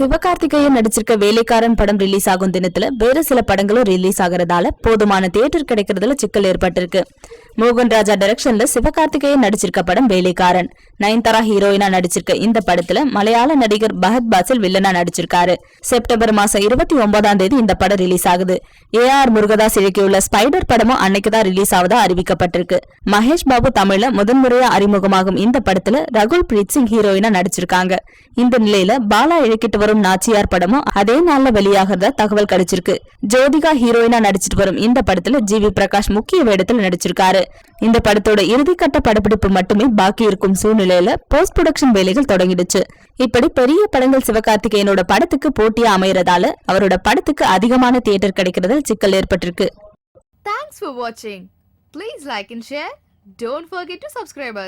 சிவகார்த்திகேயன் நடிச்சிருக்க வேலைக்காரன் படம் ரிலீஸ் ஆகும் தினத்துல வேற சில படங்களும் ரிலீஸ் ஆகிறதால போதுமான தியேட்டர் கிடைக்கிறதுல சிக்கல் ஏற்பட்டிருக்கு. மோகன் ராஜா டைரக்ஷன்ல சிவகார்த்திகேயன் நடிச்சிருக்க படம் வேலைக்காரன். நயன்தாரா ஹீரோயினா நடிச்சிருக்க இந்த படத்துல மலையாள நடிகர் பகத் பாசில் வில்லனா நடிச்சிருக்காரு. செப்டம்பர் மாசம் இருபத்தி ஒன்பதாம் தேதி இந்த படம் ரிலீஸ் ஆகுது. ஏ ஆர் முருகதாஸ் இயக்கியுள்ள ஸ்பைடர் படமும் அன்னைக்குதான் ரிலீஸ் ஆவதா அறிவிக்கப்பட்டிருக்கு. மகேஷ் பாபு தமிழ்ல முதன்முறையா அறிமுகமாகும் இந்த படத்துல ரகுல் பிரீத் சிங் ஹீரோயினா நடிச்சிருக்காங்க. இந்த நிலையில பாலா இழக்கிட்டு வரும் நாச்சியார் படமும் அதே நாள்ல வெளியாகிறதா தகவல் கிடைச்சிருக்கு. ஜோதிகா ஹீரோயினா நடிச்சிட்டு வரும் இந்த படத்துல ஜி வி பிரகாஷ் முக்கிய வேடத்தில் நடிச்சிருக்காரு. இந்த படத்தோட இறுதிக்கட்ட படப்பிடிப்பு மட்டுமே பாக்கி இருக்கும் சூழ்நிலையில போஸ்ட் ப்ரொடக்ஷன் வேலைகள் தொடங்கிடுச்சு. இப்படி பெரிய படங்கள் சிவகார்த்திகேயனோட படத்துக்கு போட்டியா அமையறதால அவரோட படத்துக்கு அதிகமான தியேட்டர் கிடைக்கிறதில் சிக்கல் ஏற்பட்டிருக்கு. தேங்க்ஸ் வாட்சிங் please like like share share. Don't forget to subscribe.